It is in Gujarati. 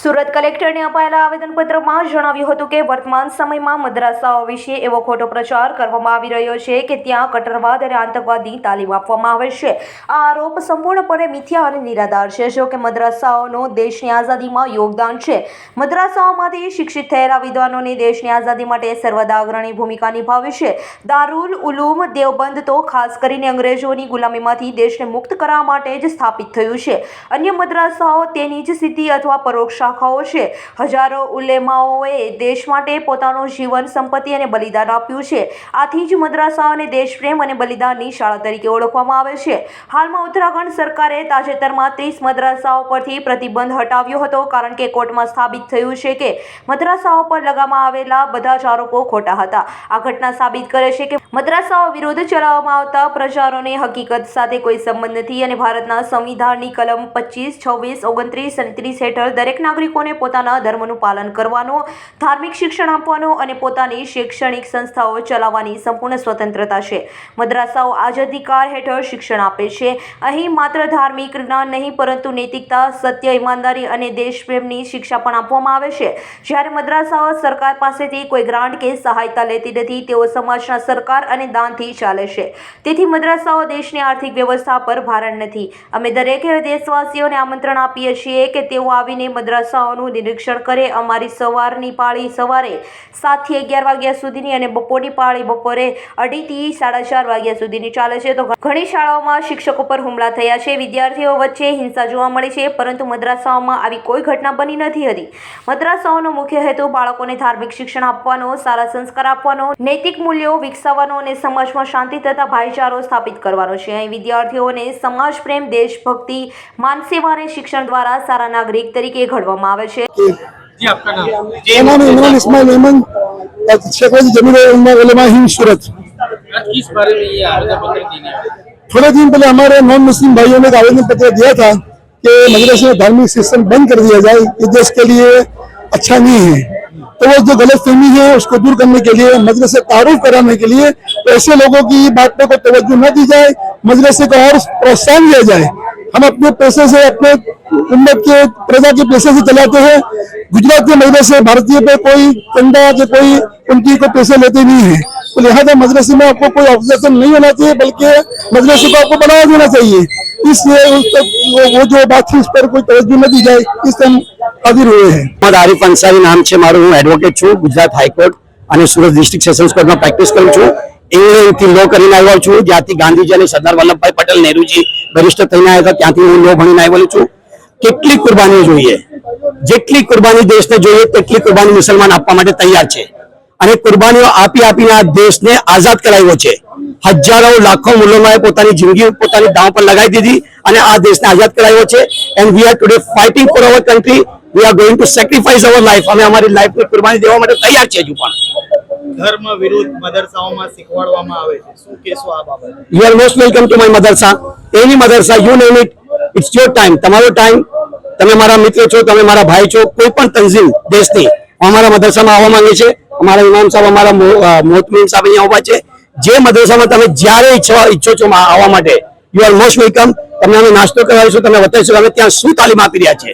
સુરત કલેક્ટરને અપાયેલા આવેદનપત્રમાં જણાવ્યું હતું કે વર્તમાન સમયમાં મદ્રાસાઓ વિશે એવો ખોટો પ્રચાર કરવામાં આવી રહ્યો છે કે ત્યાં કટ્ટરવાદ અને આતંકવાદની તાલીમ આપવામાં આવે છે. આ આરોપ સંપૂર્ણપણે મિથ્યા અને નિરાધાર છે, જો કે મદ્રાસાઓનો દેશની આઝાદીમાં યોગદાન છે. મદ્રાસાઓમાંથી શિક્ષિત થયેલા વિદ્વાનોને દેશની આઝાદી માટે સર્વદા અગ્રણી ભૂમિકા નિભાવી છે. દારૂલ ઉલૂમ દેવબંધ તો ખાસ કરીને અંગ્રેજોની ગુલામીમાંથી દેશને મુક્ત કરવા માટે જ સ્થાપિત થયું છે. અન્ય મદ્રાસાઓ તેની જ સ્થિતિ અથવા પરોક્ષ શાખાઓ છે. હજારો ઉલેમાઓએ દેશ માટે પોતાનું જીવન, સંપત્તિ અને બલિદાન આપ્યું છે. આથી જ મદ્રાસાઓને દેશપ્રેમ અને બલિદાનની શાળા તરીકે ઓળખવામાં આવે છે. હાલમાં ઉત્તરાખંડ સરકારે તાજેતરમાં ત્રીસ મદ્રાસાઓ પરથી પ્રતિબંધ હટાવ્યો હતો, કારણ કે કોર્ટમાં સ્થાપિત થયું છે કે મદ્રાસાઓ પર લગાવવામાં આવેલા બધા જ આરોપો ખોટા હતા. આ ઘટના સાબિત કરે છે કે મદ્રાસાઓ વિરુદ્ધ ચલાવવામાં આવતા પ્રચારોને હકીકત સાથે કોઈ સંબંધ નથી અને ભારતના સંવિધાનની કલમ પચીસ, છવ્વીસ, ઓગણત્રીસ અને ત્રીસ હેઠળ દરેક નાગરિકોને પોતાના ધર્મનું પાલન કરવાનો, ધાર્મિક શિક્ષણ આપવાનો અને પોતાની શૈક્ષણિક સંસ્થાઓ ચલાવવાની સંપૂર્ણ સ્વતંત્રતા છે. મદ્રાસાઓ આ અધિકાર હેઠળ શિક્ષણ આપે છે. અહીં માત્ર ધાર્મિક જ્ઞાન નહીં, પરંતુ નૈતિકતા, સત્ય, ઈમાનદારી અને દેશપ્રેમની શિક્ષા પણ આપવામાં આવે છે. જ્યારે મદ્રાસાઓ સરકાર પાસેથી કોઈ ગ્રાન્ટ કે સહાયતા લેતી નથી, તેઓ સમાજના સરકાર અને દાનથી ચાલે છે. તેથી મદ્રાસાઓ દેશની આર્થિક વ્યવસ્થા પર ભારણ નથી. અમે દરેક દેશવાસીઓને આમંત્રણ આપીએ છીએ કે તેઓ આવીને મદ્રાસાઓનું નિરીક્ષણ કરે, અમારી સવારની પાળી સવારે સાતથી અગિયાર વાગ્યા સુધીની અને બપોરની પાળી બપોરે અઢીથી સાડા ચાર વાગ્યા સુધીની ચાલે છે. તો ઘણી શાળાઓમાં શિક્ષકો પર હુમલા થયા છે. વિદ્યાર્થીઓ વચ્ચે હિંસા જોવા મળી છે, પરંતુ મદ્રાસાઓમાં આવી કોઈ ઘટના બની નથી હતી. મદ્રાસાઓનો મુખ્ય હેતુ બાળકોને ધાર્મિક શિક્ષણ આપવાનો, સારા સંસ્કાર આપવાનો, નૈતિક મૂલ્યો વિકસાવવાનો અને સમાજમાં શાંતિ તથા ભાઈચારો સ્થાપિત કરવાનો છે. અહીં વિદ્યાર્થીઓને સમાજ પ્રેમ દેશભક્તિ માનસેવા અને શિક્ષણ દ્વારા સારા નાગરિક તરીકે ઘડવામાં આવે છે जी आपका नाम मेरा नाम इमरान इस्माइल अहमद शेखवाजी जमीर उलमा हिंद सूरत आज किस बारे में ये आवेदन पत्र देने आए? थोड़े दिन पहले हमारे नॉन मुस्लिम भाइयों ने एक आवेदन पत्र दिया था कि मदरसे में धार्मिक शिक्षण बंद कर दिया जाए ये देश के लिए अच्छा नहीं है तो वो जो गलत फहमी है उसको दूर करने के लिए मदरसे तारुफ कराने के लिए ऐसे लोगों की बातों को तवज्जो न दी जाए मदरसे को और प्रोत्साहन दिया जाए हम अपने पैसे से अपने उम्मत के प्रजा के पैसे से चलाते हैं गुजरात के मदरसे भारतीय पे कोई चंदा के कोई उनकी कोई पैसे लेते नहीं है तो लिहाजा मदरसे में आपको कोई ऑब्जेक्शन नहीं होना चाहिए बल्कि मदरसे को आपको बढ़ावा देना चाहिए इसलिए उस तक वो, वो जो बात थी उस पर कोई तवज्जो न दी जाए इससे हम हाजिर हुए हैं મોહમ્મદ આરિફ અંસારી નામ છે મારું હું એડવોકેટ છું ગુજરાત હાઈકોર્ટ અને સુરત ડિસ્ટ્રિક્ટ સેશન્સ કોર્ટમાં પ્રેક્ટિસ કરું છું ઇંગ્લેન્ડથી લો કરીને આવ્યો છું જ્યાંથી ગાંધીજી અને સરદાર વલ્લભભાઈ પટેલ નહેરુજી બરિષ્ઠ થઈને આવ્યા હતા ત્યાંથી હું લો ભણીને આવેલો છું કેટલી કુરબાની જોઈએ? જેટલી કુરબાની દેશને જોઈએ તેટલી કુરબાની મુસલમાન આપવા માટે તૈયાર છે. અને કુરબાનીઓ આપી આપીને આ દેશને આઝાદ કરાવ્યો છે. હજારો લાખો મુલમાએ પોતાની જિંદગી પોતાની દાવ પર લગાવી દીધી અને આ દેશને આઝાદ કરાવ્યો છે. And we are today fighting for our country we are going to sacrifice our life અમે અમારી લાઈફની કુરબાની દેવા માટે તૈયાર છે હજુ પણ. ધર્મ વિરુદ્ધ મદરસાઓમાં શીખવાડવામાં આવે છે. શું કેસો આ બાબત? You are most welcome to my madrasa. Any madrasa you name it it's your time તમારો ટાઈમ તમે મારા મિત્ર છો, તમે મારા ભાઈ છો, કોઈ પણ તંઝીમ દેશની અમારા મદરસામાં આવવા માંગે છે. અમારા ઇમામ સાહેબ, અમારા મોતમીન સાહેબ અહીંયા આવવા છે. જે મદરસામાં તમે જ્યારે ઈચ્છો ઈચ્છો છો આવવા માટે યુ આર મોસ્ટ વેલકમ તમને અમે નાસ્તો કરાવીશું, તમે બતાવીશું અમે ત્યાં શું તાલીમ આપી રહ્યા છે